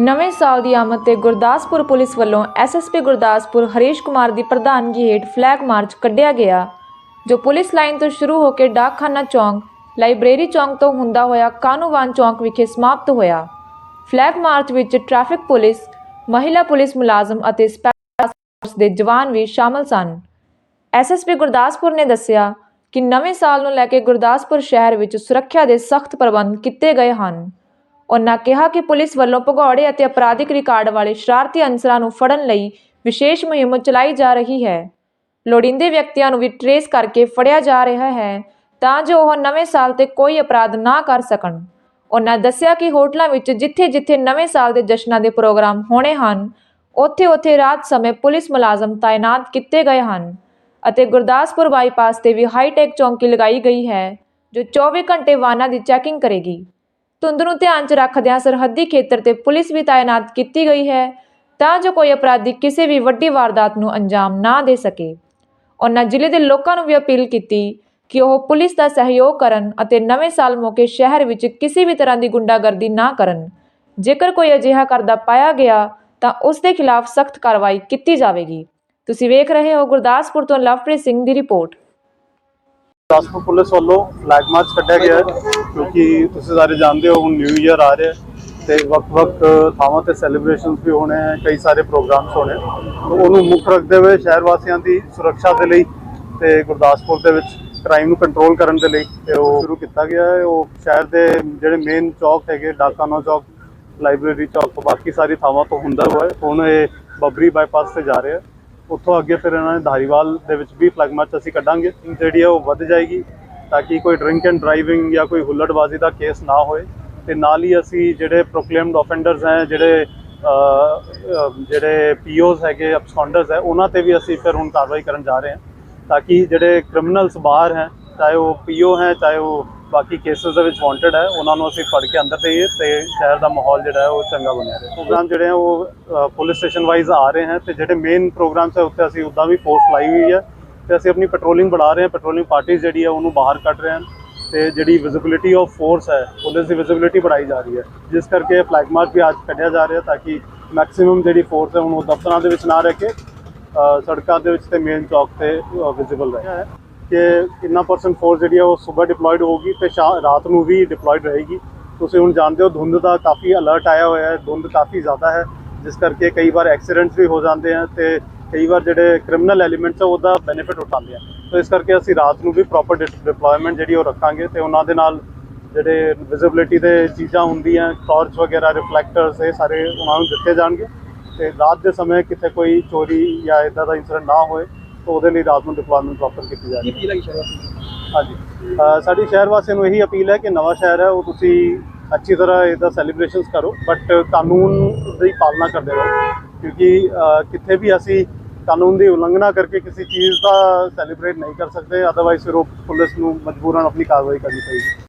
ਨਵੇਂ ਸਾਲ ਦੀ ਆਮਦ ਤੇ ਗੁਰਦਾਸਪੁਰ ਪੁਲਿਸ ਵੱਲੋਂ ਐਸਐਸਪੀ ਗੁਰਦਾਸਪੁਰ ਹਰੀਸ਼ ਕੁਮਾਰ ਦੀ ਪ੍ਰਧਾਨਗੀ ਹੇਠ ਫਲੈਗ ਮਾਰਚ ਕੱਢਿਆ ਗਿਆ, ਜੋ ਪੁਲਿਸ ਲਾਈਨ ਤੋਂ ਸ਼ੁਰੂ ਹੋ ਕੇ ਡਾਕਖਾਨਾ ਚੌਂਕ, ਲਾਇਬ੍ਰੇਰੀ ਚੌਂਕ ਤੋਂ ਹੁੰਦਾ ਹੋਇਆ ਕਾਨੂੰਵਾਨ ਚੌਂਕ ਵਿਖੇ ਸਮਾਪਤ ਹੋਇਆ। ਫਲੈਗ ਮਾਰਚ ਵਿੱਚ ਟ੍ਰੈਫਿਕ ਪੁਲਿਸ, ਮਹਿਲਾ ਪੁਲਿਸ ਮੁਲਾਜ਼ਮ ਅਤੇ ਸਪੈਸ਼ਲ ਫੋਰਸ ਦੇ ਜਵਾਨ ਵੀ ਸ਼ਾਮਲ ਸਨ। ਐਸਐਸਪੀ ਗੁਰਦਾਸਪੁਰ ਨੇ ਦੱਸਿਆ ਕਿ ਨਵੇਂ ਸਾਲ ਨੂੰ ਲੈ ਕੇ ਗੁਰਦਾਸਪੁਰ ਸ਼ਹਿਰ ਵਿੱਚ ਸੁਰੱਖਿਆ ਦੇ ਸਖਤ ਪ੍ਰਬੰਧ ਕੀਤੇ ਗਏ ਹਨ। ਉਨ੍ਹਾਂ ਕਿਹਾ ਕਿ ਪੁਲਿਸ ਵੱਲੋਂ ਭਗੌੜੇ ਅਤੇ ਅਪਰਾਧਿਕ ਰਿਕਾਰਡ ਵਾਲੇ ਸ਼ਰਾਰਤੀ ਅਨਸਰਾਂ ਨੂੰ ਫੜਨ ਲਈ ਵਿਸ਼ੇਸ਼ ਮੁਹਿੰਮ ਚਲਾਈ ਜਾ ਰਹੀ ਹੈ। ਲੋੜੀਂਦੇ ਵਿਅਕਤੀਆਂ ਨੂੰ ਵੀ ਟਰੇਸ ਕਰਕੇ ਫੜਿਆ ਜਾ ਰਿਹਾ ਹੈ ਤਾਂ ਜੋ ਉਹ ਨਵੇਂ ਸਾਲ ਤੇ ਕੋਈ ਅਪਰਾਧ ਨਾ ਕਰ ਸਕਣ। ਉਨ੍ਹਾਂ ਦੱਸਿਆ ਕਿ ਹੋਟਲਾਂ ਵਿੱਚ ਜਿੱਥੇ-ਜਿੱਥੇ ਨਵੇਂ ਸਾਲ ਦੇ ਜਸ਼ਨਾਂ ਦੇ ਪ੍ਰੋਗਰਾਮ ਹੋਣੇ ਹਨ, ਉੱਥੇ-ਉੱਥੇ ਰਾਤ ਸਮੇਂ ਪੁਲਿਸ ਮੁਲਾਜ਼ਮ ਤਾਇਨਾਤ ਕੀਤੇ ਗਏ ਹਨ ਅਤੇ ਗੁਰਦਾਸਪੁਰ ਬਾਈਪਾਸ ਤੇ ਵੀ ਹਾਈਟੈਕ ਚੌਂਕੀ ਲਗਾਈ ਗਈ ਹੈ, ਜੋ 24 ਘੰਟੇ ਵਾਹਨਾਂ ਦੀ ਚੈਕਿੰਗ ਕਰੇਗੀ। ਧੁੰਦ ਨੂੰ ਧਿਆਨ 'ਚ ਰੱਖਦਿਆਂ ਸਰਹੱਦੀ ਖੇਤਰ ਤੇ ਪੁਲਿਸ ਵੀ ਤਾਇਨਾਤ ਕੀਤੀ ਗਈ ਹੈ। ਤਾਂ ਜੋ ਕੋਈ ਅਪਰਾਧੀ ਕਿਸੇ ਵੀ ਵੱਡੀ ਵਾਰਦਾਤ ਨੂੰ ਅੰਜਾਮ ਨਾ ਦੇ ਸਕੇ। ਉਹਨਾਂ ਜ਼ਿਲ੍ਹੇ ਦੇ ਲੋਕਾਂ ਨੂੰ ਵੀ ਅਪੀਲ ਕੀਤੀ ਕਿ ਉਹ ਪੁਲਿਸ ਦਾ ਸਹਿਯੋਗ ਕਰਨ ਅਤੇ ਨਵੇਂ ਸਾਲ ਮੌਕੇ ਸ਼ਹਿਰ ਵਿੱਚ ਕਿਸੇ ਵੀ ਤਰ੍ਹਾਂ ਦੀ ਗੁੰਡਾਗਰਦੀ ਨਾ ਕਰਨ। ਜੇਕਰ ਕੋਈ ਅਜਿਹਾ ਕਰਦਾ ਪਾਇਆ ਗਿਆ, ਤਾਂ ਉਸ ਦੇ ਖਿਲਾਫ ਸਖਤ ਕਾਰਵਾਈ ਕੀਤੀ ਜਾਵੇਗੀ। ਤੁਸੀਂ ਵੇਖ ਰਹੇ ਹੋ ਗੁਰਦਾਸਪੁਰ ਤੋਂ ਲਵਪ੍ਰੀਤ ਸਿੰਘ ਦੀ ਰਿਪੋਰਟ। ਗੁਰਦਾਸਪੁਰ ਪੁਲਿਸ ਵੱਲੋਂ ਫਲੈਗ ਮਾਰਚ ਕੱਢਿਆ ਗਿਆ ਹੈ, ਕਿਉਂਕਿ ਤੁਸੀਂ ਸਾਰੇ ਜਾਣਦੇ ਹੋ, ਹੁਣ ਨਿਊ ਇਅਰ ਆ ਰਿਹਾ ਹੈ ਤੇ ਵੱਖ-ਵੱਖ ਥਾਵਾਂ ਤੇ ਸੈਲੀਬ੍ਰੇਸ਼ਨਸ ਵੀ ਹੋਣੇ ਹੈ ਕਈ ਸਾਰੇ ਪ੍ਰੋਗਰਾਮਸ ਹੋਣੇ ਉਹਨੂੰ ਮੁੱਖ ਰੱਖਦੇ ਹੋਏ ਸ਼ਹਿਰ ਵਾਸੀਆਂ ਦੀ ਸੁਰੱਖਿਆ ਦੇ ਲਈ ਤੇ ਗੁਰਦਾਸਪੁਰ ਦੇ ਵਿੱਚ ਕ੍ਰਾਈਮ ਨੂੰ ਕੰਟਰੋਲ ਕਰਨ ਦੇ ਲਈ ਤੇ ਉਹ ਸ਼ੁਰੂ ਕੀਤਾ ਗਿਆ ਹੈ। ਉਹ ਸ਼ਹਿਰ ਦੇ ਜਿਹੜੇ ਮੇਨ ਚੌਕ ਹੈਗੇ ਡਾਕਾਨਾ ਚੌਕ ਲਾਇਬ੍ਰੇਰੀ ਚੌਕ ਤੋਂ ਬਾਕੀ ਸਾਰੀ ਥਾਵਾਂ ਤੋਂ ਹੁੰਦਾ ਹੋਇਆ ਹੁਣ ਇਹ ਬੱਬਰੀ ਬਾਈਪਾਸ ਤੇ ਜਾ ਰਿਹਾ ਉੱਥੋਂ ਅੱਗੇ ਫਿਰ ਇਹਨਾਂ ਨੇ ਧਾਰੀਵਾਲ ਦੇ ਵਿੱਚ ਵੀ ਫਲੈਗ ਮਾਰਚ ਅਸੀਂ ਕੱਢਾਂਗੇ। ਜਿਹੜੀ ਹੈ ਉਹ ਵੱਧ ਜਾਏਗੀ ਤਾਂ ਕਿ ਕੋਈ ਡਰਿੰਕ ਐਂਡ ਡਰਾਈਵਿੰਗ ਜਾਂ ਕੋਈ ਹੁੱਲੜਬਾਜ਼ੀ ਦਾ ਕੇਸ ਨਾ ਹੋਏ। ਤੇ ਨਾਲ ਹੀ ਅਸੀਂ ਜਿਹੜੇ ਪ੍ਰੋਕਲੇਮਡ ਆਫੈਂਡਰਸ ਹੈ ਜਿਹੜੇ ਅਹ, ਅਹ, ਜਿਹੜੇ ਪੀਓਸ ਹੈਗੇ ਅਬਸਕੌਂਡਰਸ ਹੈ ਉਹਨਾਂ ਤੇ ਵੀ ਅਸੀਂ ਫਿਰ ਹੁਣ ਕਾਰਵਾਈ ਕਰਨ ਜਾ ਰਹੇ ਹਾਂ। ਤਾਂ ਕਿ ਜਿਹੜੇ ਕ੍ਰਿਮੀਨਲਸ ਬਾਹਰ ਹੈ ਚਾਹੇ ਉਹ ਪੀਓ ਹੈ ਚਾਹੇ ਉਹ ਬਾਕੀ ਕੇਸਸ ਦੇ ਵਿੱਚ ਵਾਂਟਡ ਹੈ, ਉਹਨਾਂ ਨੂੰ ਅਸੀਂ ਫੜ ਕੇ ਅੰਦਰ ਦੇਈਏ ਤੇ ਸ਼ਹਿਰ ਦਾ ਮਾਹੌਲ ਜਿਹੜਾ ਹੈ ਉਹ ਚੰਗਾ ਬਣਿਆ ਰਹੇ। ਪ੍ਰੋਗਰਾਮ ਜਿਹੜੇ ਹੈ ਉਹ ਪੁਲਿਸ ਸਟੇਸ਼ਨ ਵਾਈਜ਼ ਆ ਰਹੇ ਹਨ ਤੇ ਜਿਹੜੇ ਮੇਨ ਪ੍ਰੋਗਰਾਮਸ ਹੈ ਉੱਤੇ ਅਸੀਂ ਉੱਦਾਂ ਵੀ ਫੋਰਸ ਲਾਈ ਹੋਈ ਹੈ ਤੇ ਅਸੀਂ ਆਪਣੀ ਪੈਟਰੋਲਿੰਗ ਬਣਾ ਰਹੇ ਹਾਂ ਪੈਟਰੋਲਿੰਗ ਪਾਰਟੀਜ਼ ਜਿਹੜੀ ਹੈ ਉਹਨੂੰ ਬਾਹਰ ਕੱਢ ਰਹੇ ਹਨ ਤੇ ਜਿਹੜੀ ਵਿਜ਼ਿਬਿਲਿਟੀ ਆਫ ਫੋਰਸ ਹੈ ਪੁਲਿਸ ਦੀ ਵਿਜ਼ਿਬਿਲਿਟੀ ਬਣਾਈ ਜਾ ਰਹੀ ਹੈ। ਜਿਸ ਕਰਕੇ ਫਲੈਗ ਮਾਰਚ ਵੀ ਅੱਜ ਕੱਢਿਆ ਜਾ ਰਿਹਾ ਤਾਂ ਕਿ ਮੈਕਸਿਮਮ ਜਿਹੜੀ ਫੋਰਸ ਹੈ ਹੁਣ ਉਹ ਦਫ਼ਤਰਾਂ ਦੇ ਵਿੱਚ ਨਾ ਰਹਿ ਕੇ ਸੜਕਾਂ ਦੇ ਵਿੱਚ ਤੇ ਮੇਨ ਚੌਕ ਤੇ ਵਿਜ਼ੀਬਲ ਰਹੇ। ਕਿ ਕਿੰਨਾ ਪਰਸੈਂਟ ਫੋਰਸ ਜਿਹੜੀ ਹੈ ਉਹ ਸਵੇਰ ਡਿਪਲੋਇਡ ਹੋਊਗੀ ਤੇ ਸ਼ਾ- ਰਾਤ ਨੂੰ ਵੀ ਡਿਪਲੋਇਡ ਰਹੇਗੀ। ਤੁਸੀਂ ਹੁਣ ਜਾਣਦੇ ਹੋ ਧੁੰਦ ਦਾ ਕਾਫੀ ਅਲਰਟ ਆਇਆ ਹੋਇਆ ਹੈ, ਧੁੰਦ ਕਾਫੀ ਜ਼ਿਆਦਾ ਹੈ, ਜਿਸ ਕਰਕੇ ਕਈ ਵਾਰ ਐਕਸੀਡੈਂਟਸ ਵੀ ਹੋ ਜਾਂਦੇ ਆ ਤੇ ਕਈ ਵਾਰ ਜਿਹੜੇ ਕ੍ਰਿਮੀਨਲ ਐਲੀਮੈਂਟਸ ਆ ਉਹਦਾ ਬੈਨੀਫਿਟ ਉਠਾਉਂਦੇ ਆ। ਸੋ ਇਸ ਕਰਕੇ ਅਸੀਂ ਰਾਤ ਨੂੰ ਵੀ ਪ੍ਰੋਪਰ ਡਿਪਲੋਇਮੈਂਟ ਜਿਹੜੀ ਉਹ ਰੱਖਾਂਗੇ ਤੇ ਉਹਨਾਂ ਦੇ ਨਾਲ ਜਿਹੜੇ ਵਿਜ਼ਿਬਿਲਿਟੀ ਦੇ ਚੀਜ਼ਾਂ ਹੁੰਦੀਆਂ ਟਾਰਚ ਵਗੈਰਾ ਰਿਫਲੈਕਟਰਸ ਇਹ ਸਾਰੇ ਉਹਨਾਂ ਨੂੰ ਦਿੱਤੇ ਜਾਣਗੇ। ਤੇ ਰਾਤ ਦੇ ਸਮੇਂ ਕਿਤੇ ਕੋਈ ਚੋਰੀ ਜਾਂ ਇਦਾਂ ਦਾ ਇਨਸੀਡੈਂਟ ਨਾ ਹੋਏ। ਤਾਂ ਉਹਦੇ ਲਈ ਰਾਤ ਨੂੰ ਡਿਪਲੋਇਮੈਂਟ ਪ੍ਰੋਪਰ ਕੀਤੀ ਹੈ। ਸ਼ਹਿਰ ਹਾਂਜੀ। ਸਾਡੀ ਸ਼ਹਿਰ ਵਾਸੀਆਂ ਨੂੰ ਇਹੀ ਅਪੀਲ ਹੈ ਕਿ ਨਵਾਂ ਸ਼ਹਿਰ ਹੈ ਉਹ ਤੁਸੀਂ ਅੱਛੀ ਤਰ੍ਹਾਂ ਇਹਦਾ ਸੈਲੀਬ੍ਰੇਸ਼ਨਸ ਕਰੋ ਬਟ ਕਾਨੂੰਨ ਦੀ ਪਾਲਣਾ ਕਰਦੇ ਰਹੋ। ਕਿਉਂਕਿ ਕਿੱਥੇ ਵੀ ਅਸੀਂ ਕਾਨੂੰਨ ਦੀ ਉਲੰਘਣਾ ਕਰਕੇ ਕਿਸੇ ਚੀਜ਼ ਦਾ ਸੈਲੀਬ੍ਰੇਟ ਨਹੀਂ ਕਰ ਸਕਦੇ ਅਦਰਵਾਈਜ਼ ਫਿਰ ਉਹ ਪੁਲਿਸ ਨੂੰ ਮਜਬੂਰਨ ਆਪਣੀ ਕਾਰਵਾਈ ਕਰਨੀ ਪਏਗੀ।